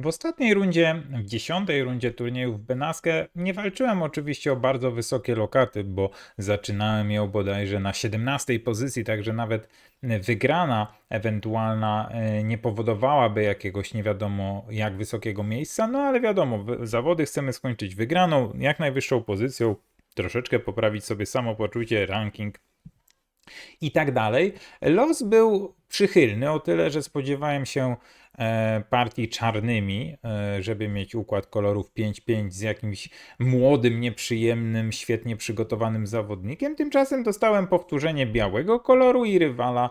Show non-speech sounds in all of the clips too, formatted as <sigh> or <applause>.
W ostatniej rundzie, w dziesiątej rundzie turnieju w Benaskę nie walczyłem oczywiście o bardzo wysokie lokaty, bo zaczynałem ją bodajże na 17 pozycji, także nawet wygrana ewentualna e, nie powodowałaby jakiegoś nie wiadomo jak wysokiego miejsca, no ale wiadomo, zawody chcemy skończyć wygraną, jak najwyższą pozycją, troszeczkę poprawić sobie samopoczucie, ranking i tak dalej. Los był przychylny o tyle, że spodziewałem się partii czarnymi, e, żeby mieć układ kolorów 5-5 z jakimś młodym, nieprzyjemnym, świetnie przygotowanym zawodnikiem. Tymczasem dostałem powtórzenie białego koloru i rywala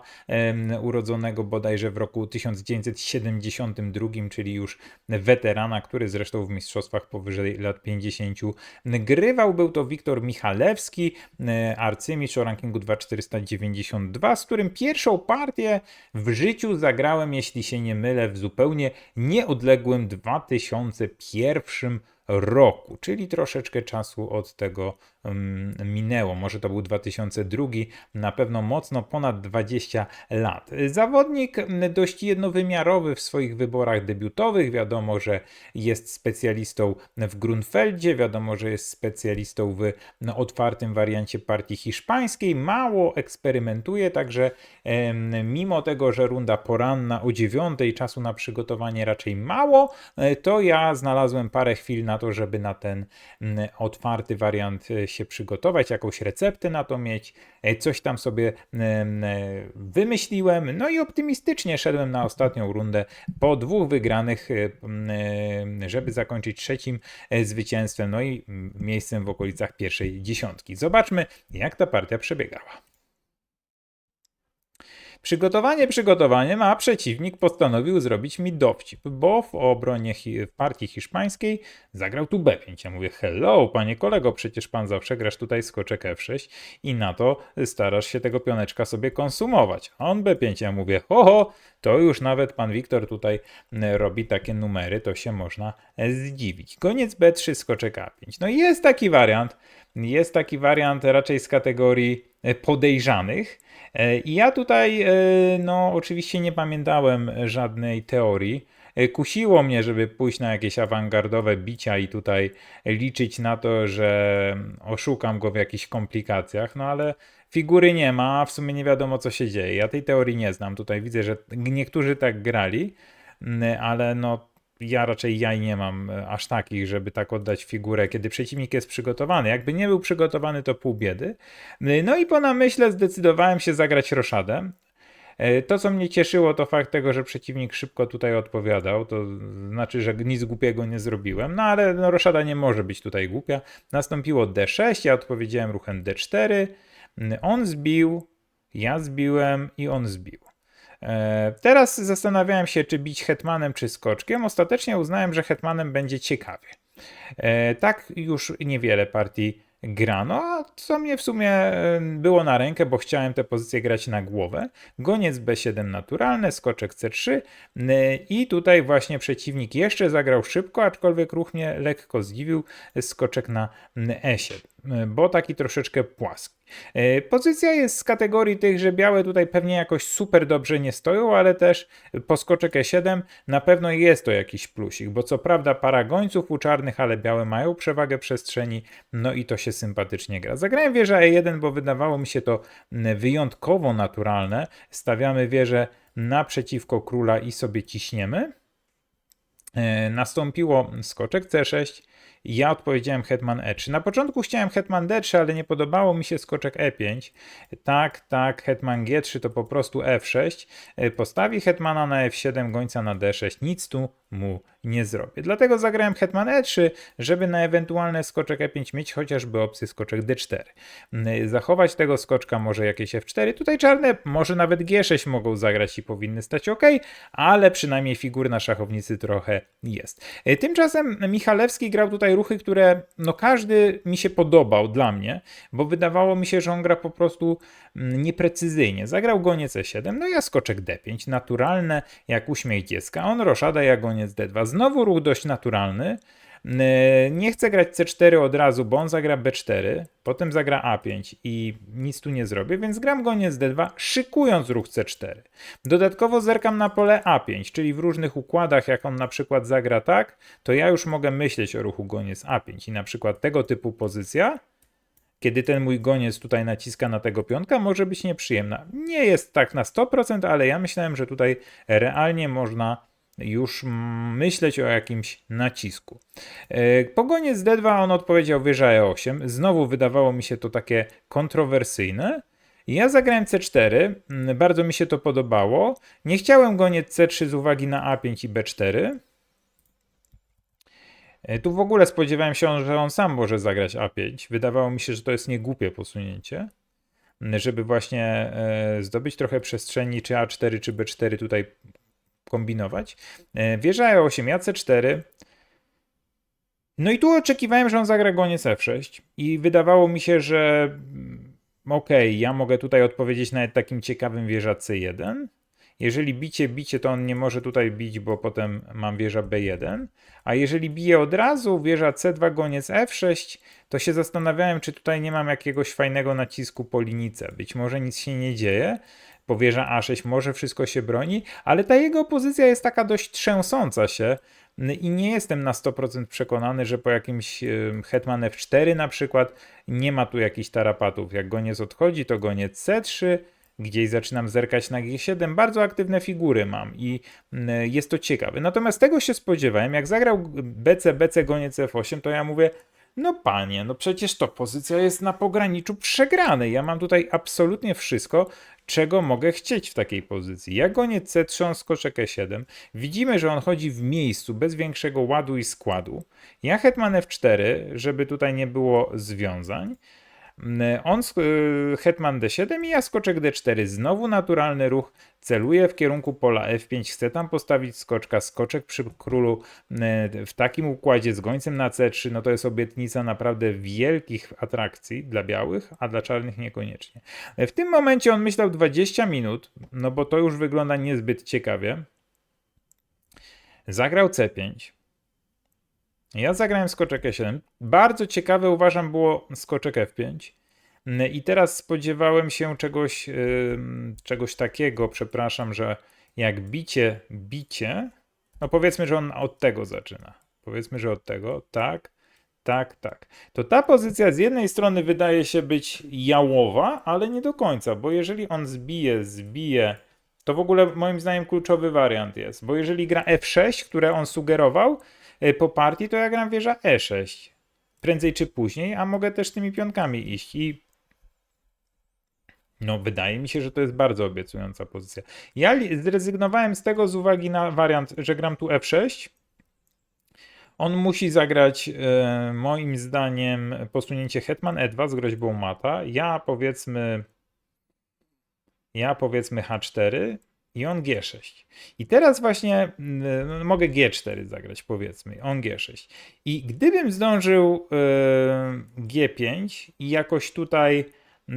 urodzonego bodajże w roku 1972, czyli już weterana, który zresztą w mistrzostwach powyżej lat 50 grywał. Był to Wiktor Michalewski, e, arcymistrz o rankingu 2492, z którym pierwszą partię w życiu zagrałem, jeśli się nie mylę, w zupełnie nieodległym 2001 roku, czyli troszeczkę czasu od tego mm, minęło. Może to był 2002, na pewno mocno ponad 20 lat. Zawodnik dość jednowymiarowy w swoich wyborach debiutowych. Wiadomo, że jest specjalistą w Grunfeldzie, wiadomo, że jest specjalistą w no, otwartym wariancie partii hiszpańskiej. Mało eksperymentuje, także mimo tego, że runda poranna o dziewiątej czasu na przygotowanie raczej mało, e, to ja znalazłem parę chwil na to, żeby na ten mm, otwarty wariant e, się przygotować, jakąś receptę na to mieć, e, coś tam sobie em, e, wymyśliłem, no i optymistycznie szedłem na ostatnią rundę po dwóch wygranych, e, m, e, żeby zakończyć trzecim zwycięstwem, no i mm, miejscem w okolicach pierwszej dziesiątki. Zobaczmy, jak ta partia przebiegała. Przygotowanie przygotowaniem, a przeciwnik postanowił zrobić mi dowcip, bo w obronie hi- partii hiszpańskiej zagrał tu B5. Ja mówię, hello, panie kolego, przecież pan zawsze grasz tutaj skoczek F6 i na to starasz się tego pioneczka sobie konsumować. A on B5, ja mówię, ho, ho, to już nawet pan Wiktor tutaj robi takie numery, to się można e, zdziwić. Koniec B3, skoczek A5. No jest taki wariant, jest taki wariant raczej z kategorii e, podejrzanych. E, I ja tutaj, e, no, oczywiście nie pamiętałem żadnej teorii. Kusiło mnie, żeby pójść na jakieś awangardowe bicia i tutaj liczyć na to, że oszukam go w jakichś komplikacjach, no ale figury nie ma, w sumie nie wiadomo co się dzieje. Ja tej teorii nie znam. Tutaj widzę, że niektórzy tak grali, mm, ale no ja raczej jaj nie mam e, aż takich, żeby tak oddać figurę, kiedy przeciwnik jest przygotowany. Jakby nie był przygotowany, to pół biedy. No i po namyśle zdecydowałem się zagrać roszadę. E, To, co mnie cieszyło, to fakt tego, że przeciwnik szybko tutaj odpowiadał. To znaczy, że nic głupiego nie zrobiłem. No ale no, roszada nie może być tutaj głupia. Nastąpiło D6, ja odpowiedziałem ruchem D4. On zbił, ja zbiłem i on zbił. E, Teraz zastanawiałem się, czy bić hetmanem, czy skoczkiem. Ostatecznie uznałem, że hetmanem będzie ciekawie. E, Tak już niewiele partii grano, a co mnie w sumie e, było na rękę, bo chciałem tę pozycję grać na głowę. Goniec B7 naturalne, skoczek C3 n- i tutaj właśnie przeciwnik jeszcze zagrał szybko, aczkolwiek ruch mnie lekko zdziwił, skoczek na n- E7, e, bo taki troszeczkę płaski. E, Pozycja jest z kategorii tych, że białe tutaj pewnie jakoś super dobrze nie stoją, ale też po skoczek E7 na pewno jest to jakiś plusik, bo co prawda para gońców u czarnych, ale białe mają przewagę przestrzeni, no i to się sympatycznie gra. Zagrałem wieżę E1, bo wydawało mi się to wyjątkowo naturalne. Stawiamy wieżę naprzeciwko króla i sobie ciśniemy. E, Nastąpiło skoczek C6. Ja odpowiedziałem hetman E3. Na początku chciałem hetman D3, ale nie podobało mi się skoczek E5. Tak, tak, hetman G3 to po prostu F6. E, Postawi hetmana na F7, gońca na D6. Nic tu mu nie zrobię. Dlatego zagrałem hetman E3, żeby na ewentualne skoczek E5 mieć chociażby opcję skoczek D4. Mm, Zachować tego skoczka może jakieś F4. Tutaj czarne może nawet G6 mogą zagrać i powinny stać ok, ale przynajmniej figur na szachownicy trochę jest. E, Tymczasem Michalewski grał tutaj ruchy, które no każdy mi się podobał dla mnie, bo wydawało mi się, że on gra po prostu mm, nieprecyzyjnie. Zagrał goniec E7, no ja skoczek D5, naturalne jak uśmiech dziecka. On roszada, ja goniec D2. Znowu ruch dość naturalny, Yy, Nie chce grać C4 od razu, bo on zagra B4, potem zagra A5 i nic tu nie zrobię, więc gram goniec D2, szykując ruch C4. Dodatkowo zerkam na pole A5, czyli w różnych układach, jak on na przykład zagra tak, to ja już mogę myśleć o ruchu goniec A5 i na przykład tego typu pozycja kiedy ten mój goniec tutaj naciska na tego pionka, może być nieprzyjemna. Nie jest tak na 100%, ale ja myślałem, że tutaj realnie można już mm, myśleć o jakimś nacisku. E, Po goniec D2 on odpowiedział wieża E8. Znowu wydawało mi się to takie kontrowersyjne. Ja zagrałem C4, mm, bardzo mi się to podobało. Nie chciałem goniec C3 z uwagi na A5 i B4. E, Tu w ogóle spodziewałem się, że on sam może zagrać A5. Wydawało mi się, że to jest niegłupie posunięcie, m, żeby właśnie e, zdobyć trochę przestrzeni, czy A4, czy B4 tutaj kombinować. Wieża E8, ja C4. No i tu oczekiwałem, że on zagra goniec F6 i wydawało mi się, że mm, okej, ja mogę tutaj odpowiedzieć nawet takim ciekawym wieża C1. Jeżeli bicie, bicie, to on nie może tutaj bić, bo potem mam wieża B1. A jeżeli bije od razu wieża C2, goniec F6, to się zastanawiałem, czy tutaj nie mam jakiegoś fajnego nacisku po linijce. Być może nic się nie dzieje, bo wieża A6 może wszystko się broni, ale ta jego pozycja jest taka dość trzęsąca się i nie jestem na 100% przekonany, że po jakimś hetman F4 na przykład nie ma tu jakichś tarapatów. Jak goniec odchodzi, to goniec C3, gdzieś zaczynam zerkać na G7, bardzo aktywne figury mam i mm, jest to ciekawe. Natomiast tego się spodziewałem, jak zagrał BC, BC, goniec F8, to ja mówię, no panie, no przecież to pozycja jest na pograniczu przegranej. Ja mam tutaj absolutnie wszystko, czego mogę chcieć w takiej pozycji. Ja gonię C3, on skoczek E7. Widzimy, że on chodzi w miejscu, bez większego ładu i składu. Ja hetman F4, żeby tutaj nie było związań. On y, hetman D7 i ja skoczek D4. Znowu naturalny ruch. Celuję w kierunku pola F5. Chcę tam postawić skoczka. Skoczek przy królu y, w takim układzie z gońcem na C3. No to jest obietnica naprawdę wielkich atrakcji dla białych, a dla czarnych niekoniecznie. W tym momencie on myślał 20 minut, no bo to już wygląda niezbyt ciekawie. Zagrał C5. Ja zagrałem skoczek E7. Bardzo ciekawe uważam było skoczek F5. Mm, I teraz spodziewałem się czegoś, czegoś takiego, przepraszam, że jak bicie, bicie, no powiedzmy, że on od tego zaczyna. Powiedzmy, że od tego, tak, tak, tak. To ta pozycja z jednej strony wydaje się być jałowa, ale nie do końca, bo jeżeli on zbije, zbije, to w ogóle moim zdaniem kluczowy wariant jest, bo jeżeli gra F6, które on sugerował po partii, to ja gram wieża E6. Prędzej czy później, a mogę też tymi pionkami iść i no, wydaje mi się, że to jest bardzo obiecująca pozycja. Ja zrezygnowałem z tego z uwagi na wariant, że gram tu F6. On musi zagrać, e, moim zdaniem, posunięcie Hetman E2 z groźbą mata. Ja powiedzmy. Ja powiedzmy H4 i on G6. I teraz właśnie mm, no, mogę G4 zagrać, powiedzmy. On G6. I gdybym zdążył e, G5 i jakoś tutaj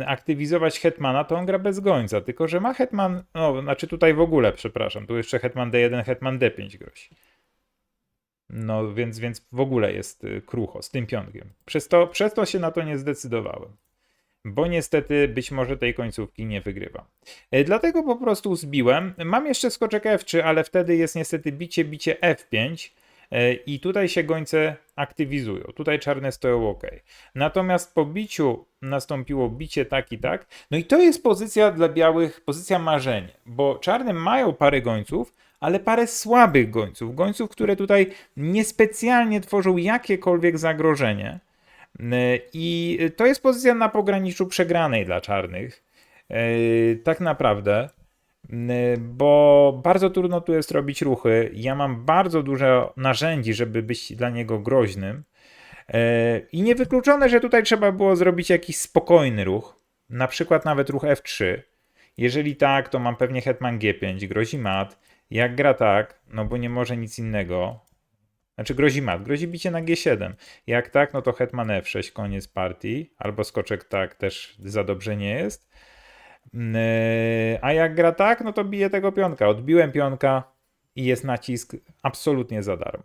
aktywizować hetmana, to on gra bez gońca, tylko że ma hetman, no znaczy tutaj w ogóle, przepraszam, tu jeszcze hetman D1, hetman D5 grozi. No więc, więc w ogóle jest y, krucho z tym pionkiem. Przez to, przez to się na to nie zdecydowałem. Bo niestety być może tej końcówki nie wygrywam. E, Dlatego po prostu zbiłem. Mam jeszcze skoczek F3, ale wtedy jest niestety bicie, bicie F5. E, I tutaj się gońce aktywizują. Tutaj czarne stoją ok. Natomiast po biciu nastąpiło bicie tak i tak. No i to jest pozycja dla białych, pozycja marzenie, bo czarne mają parę gońców, ale parę słabych gońców. Gońców, które tutaj niespecjalnie tworzą jakiekolwiek zagrożenie. Yy, I to jest pozycja na pograniczu przegranej dla czarnych. Yy, Tak naprawdę. Yy, Bo bardzo trudno tu jest robić ruchy. Ja mam bardzo dużo narzędzi, żeby być dla niego groźnym. I niewykluczone, że tutaj trzeba było zrobić jakiś spokojny ruch. Na przykład nawet ruch F3. Jeżeli tak, to mam pewnie hetman G5, grozi mat. Jak gra tak, no bo nie może nic innego. Znaczy grozi mat, grozi bicie na G7. Jak tak, no to hetman F6, koniec partii. Albo skoczek tak też za dobrze nie jest. Yy, A jak gra tak, no to bije tego pionka. Odbiłem pionka i jest nacisk absolutnie za darmo.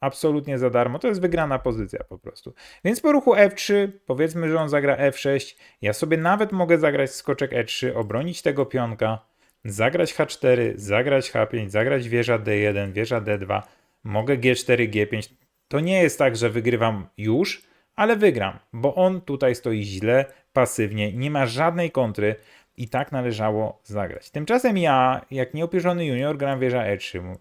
absolutnie za darmo. To jest wygrana pozycja po prostu. Więc po ruchu F3, powiedzmy, że on zagra F6, ja sobie nawet mogę zagrać skoczek E3, obronić tego pionka, zagrać H4, zagrać H5, zagrać wieża D1, wieża D2, mogę G4, G5. To nie jest tak, że wygrywam już, ale wygram, bo on tutaj stoi źle, pasywnie, nie ma żadnej kontry i tak należało zagrać. Tymczasem ja, jak nieopierzony junior, gram wieża E3.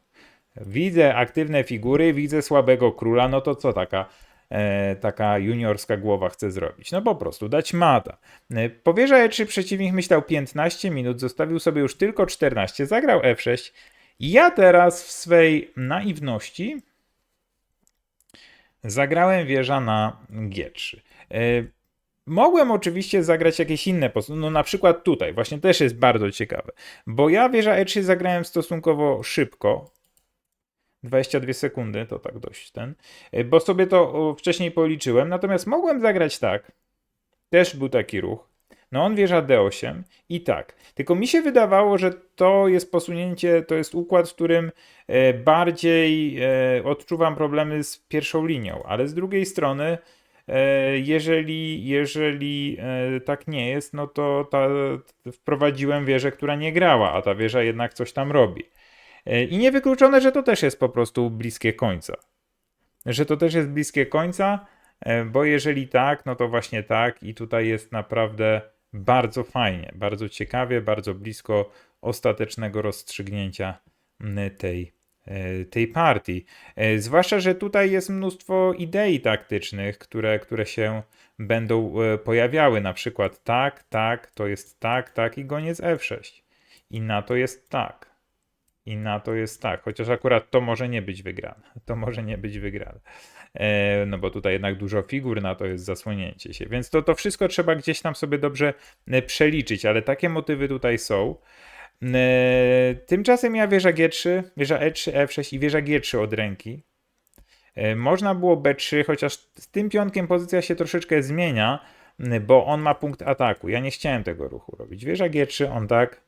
Widzę aktywne figury, widzę słabego króla, no to co taka, e, taka juniorska głowa chce zrobić? No po prostu dać mata. E, po wieża E3 przeciwnik myślał 15 minut, zostawił sobie już tylko 14, zagrał F6. Ja teraz w swej naiwności zagrałem wieża na G3. E, Mogłem oczywiście zagrać jakieś inne postacie, no na przykład tutaj, właśnie też jest bardzo ciekawe, bo ja wieża E3 zagrałem stosunkowo szybko, 22 sekundy, to tak dość ten, e, bo sobie to wcześniej policzyłem, natomiast mogłem zagrać tak, też był taki ruch, no on wieża D8 i tak, tylko mi się wydawało, że to jest posunięcie, to jest układ, w którym e, bardziej e, odczuwam problemy z pierwszą linią, ale z drugiej strony E, Jeżeli, jeżeli tak nie jest, no to ta, wprowadziłem wieżę, która nie grała, a ta wieża jednak coś tam robi. I niewykluczone, że to też jest po prostu bliskie końca. Że to też jest bliskie końca, bo jeżeli tak, no to właśnie tak, i tutaj jest naprawdę bardzo fajnie, bardzo ciekawie, bardzo blisko ostatecznego rozstrzygnięcia m, tej e, tej partii. E, Zwłaszcza, że tutaj jest mnóstwo idei taktycznych, które, które się będą e, pojawiały. Na przykład tak, tak, to jest tak, tak i goniec F6. I na to jest tak. I na to jest tak. Chociaż akurat to może nie być wygrane. <laughs> To może nie być wygrane. E, No bo tutaj jednak dużo figur na to jest zasłonięcie się. Więc to, to wszystko trzeba gdzieś tam sobie dobrze e, przeliczyć, ale takie motywy tutaj są. E, Tymczasem ja wieża G3, wieża E3, F6 i wieża G3 od ręki. E, Można było B3, chociaż z tym pionkiem pozycja się troszeczkę zmienia, bo on ma punkt ataku. Ja nie chciałem tego ruchu robić. Wieża G3, on tak.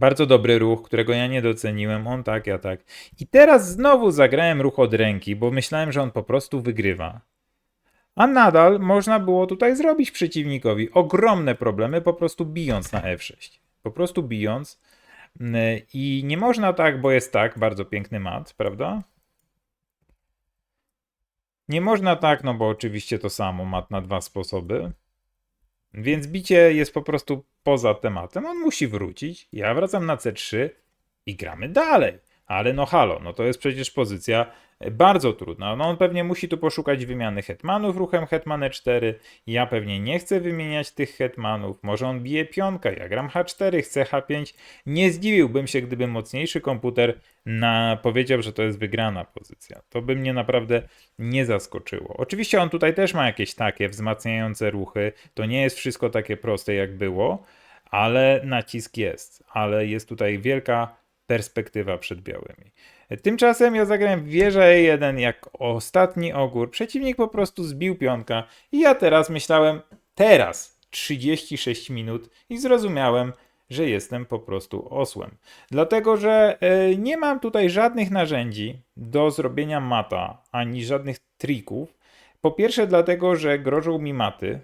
Bardzo dobry ruch, którego ja nie doceniłem. On tak, ja tak. I teraz znowu zagrałem ruch od ręki, bo myślałem, że on po prostu wygrywa. A nadal można było tutaj zrobić przeciwnikowi ogromne problemy, po prostu bijąc na F6. Po prostu bijąc. I nie można tak, bo jest tak, bardzo piękny mat, prawda? Nie można tak, no bo oczywiście to samo, mat na dwa sposoby. Więc bicie jest po prostu poza tematem. On musi wrócić. Ja wracam na C3 i gramy dalej. Ale no halo, no to jest przecież pozycja e, bardzo trudna. No on pewnie musi tu poszukać wymiany hetmanów ruchem hetman E4. Ja pewnie nie chcę wymieniać tych hetmanów. Może on bije pionka, ja gram H4, chcę H5. Nie zdziwiłbym się, gdyby mocniejszy komputer na, powiedział, że to jest wygrana pozycja. To by mnie naprawdę nie zaskoczyło. Oczywiście on tutaj też ma jakieś takie wzmacniające ruchy. To nie jest wszystko takie proste, jak było, ale nacisk jest. Ale jest tutaj wielka perspektywa przed białymi. Tymczasem ja zagrałem w wieżę E1 jak ostatni ogór. Przeciwnik po prostu zbił pionka i ja teraz myślałem, teraz 36 minut i zrozumiałem, że jestem po prostu osłem. Dlatego, że e, nie mam tutaj żadnych narzędzi do zrobienia mata, ani żadnych trików. Po pierwsze dlatego, że grożą mi maty,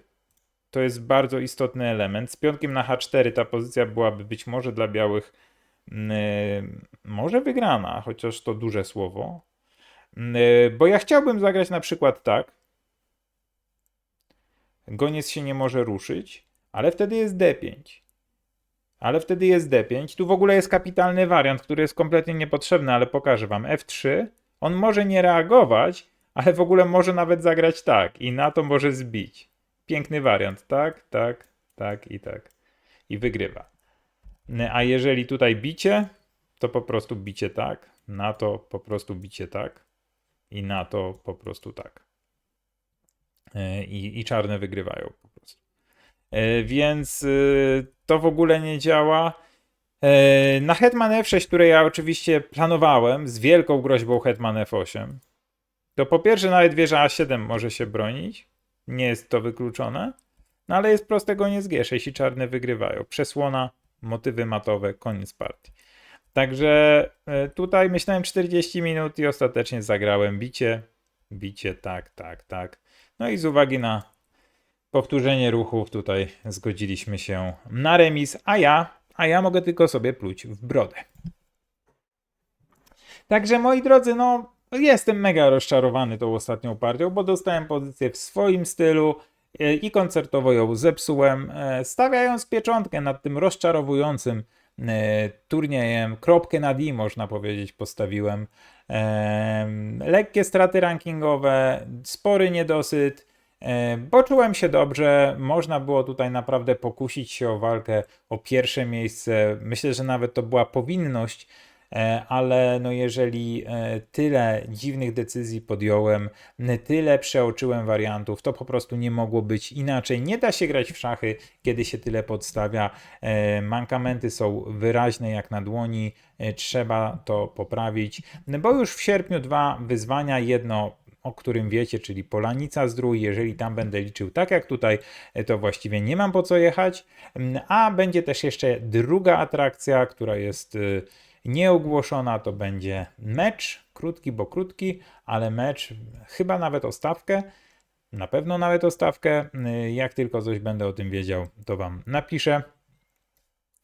to jest bardzo istotny element. Z pionkiem na H4 ta pozycja byłaby być może dla białych może wygrana, chociaż to duże słowo. Mm, Bo ja chciałbym zagrać na przykład tak. Goniec się nie może ruszyć, ale wtedy jest D5. Ale wtedy jest D5. Tu w ogóle jest kapitalny wariant, który jest kompletnie niepotrzebny, ale pokażę wam. F3. On może nie reagować, ale w ogóle może nawet zagrać tak i na to może zbić. Piękny wariant. Tak, tak, tak i tak. I wygrywa. A jeżeli tutaj bicie, to po prostu bicie tak, na to po prostu bicie tak i na to po prostu tak. E, I, i czarne wygrywają po prostu. E, Więc y, to w ogóle nie działa. E, Na Hetman F6, które ja oczywiście planowałem z wielką groźbą Hetman F8, to po pierwsze nawet wieża A7 może się bronić. Nie jest to wykluczone. No ale jest prostego nie z G6 i czarne wygrywają. Przesłona, motywy matowe, koniec partii. Także e, tutaj myślałem 40 minut i ostatecznie zagrałem bicie. Bicie, tak, tak, tak. No i z uwagi na powtórzenie ruchów tutaj zgodziliśmy się na remis, a ja, a ja mogę tylko sobie pluć w brodę. Także moi drodzy, no jestem mega rozczarowany tą ostatnią partią, bo dostałem pozycję w swoim stylu i koncertowo ją zepsułem, e, stawiając pieczątkę nad tym rozczarowującym e, turniejem. Kropkę nad i można powiedzieć postawiłem. Em, Lekkie straty rankingowe, spory niedosyt. E, Poczułem się dobrze, można było tutaj naprawdę pokusić się o walkę o pierwsze miejsce. Myślę, że nawet to była powinność, e, ale no jeżeli e, tyle dziwnych decyzji podjąłem, tyle przeoczyłem wariantów, to po prostu nie mogło być inaczej. Nie da się grać w szachy, kiedy się tyle podstawia. E, Mankamenty są wyraźne jak na dłoni, e, trzeba to poprawić, bo już w sierpniu dwa wyzwania, jedno o którym wiecie, czyli Polanica Zdrój. Jeżeli tam będę liczył tak jak tutaj, e, to właściwie nie mam po co jechać. A będzie też jeszcze druga atrakcja, która jest nieogłoszona. To będzie mecz, krótki, bo krótki, ale mecz, chyba nawet o stawkę. Na pewno nawet o stawkę. Y, Jak tylko coś będę o tym wiedział, to Wam napiszę.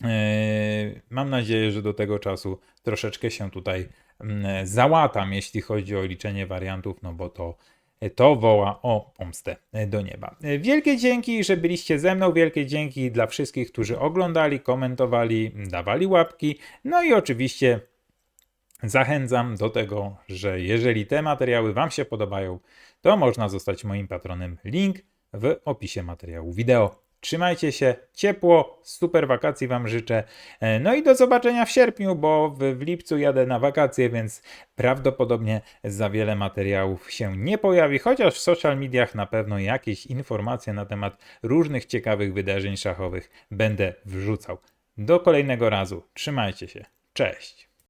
Yy, Mam nadzieję, że do tego czasu troszeczkę się tutaj mm, załatam, jeśli chodzi o liczenie wariantów, no bo to, to woła o pomstę do nieba. Wielkie dzięki, że byliście ze mną. Wielkie dzięki dla wszystkich, którzy oglądali, komentowali, dawali łapki. No i oczywiście zachęcam do tego, że jeżeli te materiały Wam się podobają, to można zostać moim patronem. Link w opisie materiału wideo. Trzymajcie się ciepło, super wakacji Wam życzę. E, No i do zobaczenia w sierpniu, bo w, w lipcu jadę na wakacje, więc prawdopodobnie za wiele materiałów się nie pojawi, chociaż w social mediach na pewno jakieś informacje na temat różnych ciekawych wydarzeń szachowych będę wrzucał. Do kolejnego razu. Trzymajcie się. Cześć.